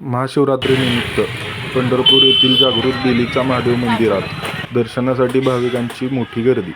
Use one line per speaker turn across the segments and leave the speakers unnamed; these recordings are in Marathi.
महाशिवरात्रीनिमित्त पंढरपूर येथील जागृत देवीच्या महादेव मंदिरात दर्शनासाठी भाविकांची मोठी गर्दी.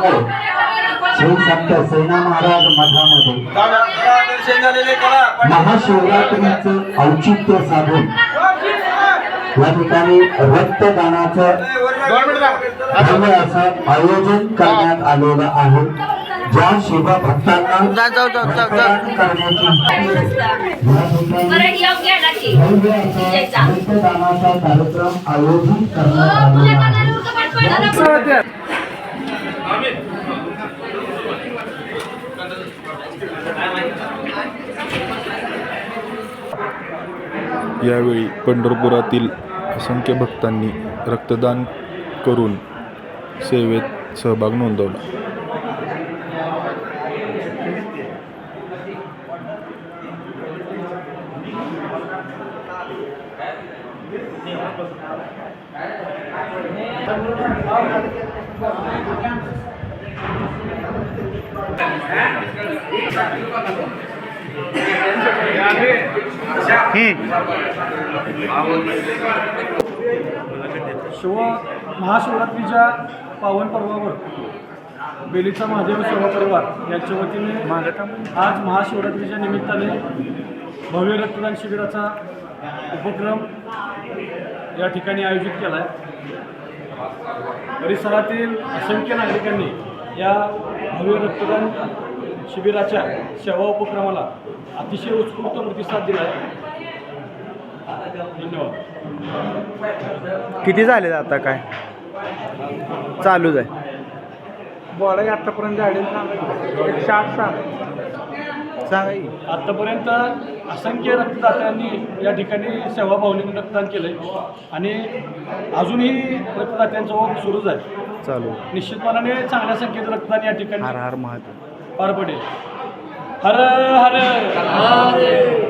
श्री संत सेना महाराज मठामध्ये
दर्शन झालेले करा
महाशिवरात्रीचं औचित्य साधून या ठिकाणी रक्तदानाचं असं आयोजन करण्यात आलेलं आहे. ज्या करण्याची असा रक्तदानाचा कार्यक्रम आयोजित करण्यात आहे.
यावेळी पंढरपुरातील असंख्य भक्तांनी रक्तदान करून सेवेत सहभाग नोंदवला.
शिव महाशिवरात्रीच्या पावन पर्वावर बेलीचा महादेव सेवा परिवार यांच्या वतीने आज महाशिवरात्रीच्या निमित्ताने भव्य रक्तदान शिबिराचा उपक्रम या ठिकाणी आयोजित केला आहे परिसरातील असंख्य नागरिकांनी या भव्य रक्तदान शिबिराच्या सेवा उपक्रमाला अतिशय उत्स्फूर्त प्रतिसाद दिला आहे धन्यवाद.
किती झाले आता काय? चालूच आहे.
बॉडा आतापर्यंत झाले एकशे आठ
सांगा.
आतापर्यंत असंख्य रक्तदात्यांनी या ठिकाणी सेवाभावनेने रक्तदान केलंय. आणि अजूनही रक्तदात्यांचा ओघ सुरूच आहे
चालू.
निश्चितपणाने चांगल्या संख्येत रक्तदान या
हर
ठिकाणी
हर महादेव.
पार पडेल. हर हर.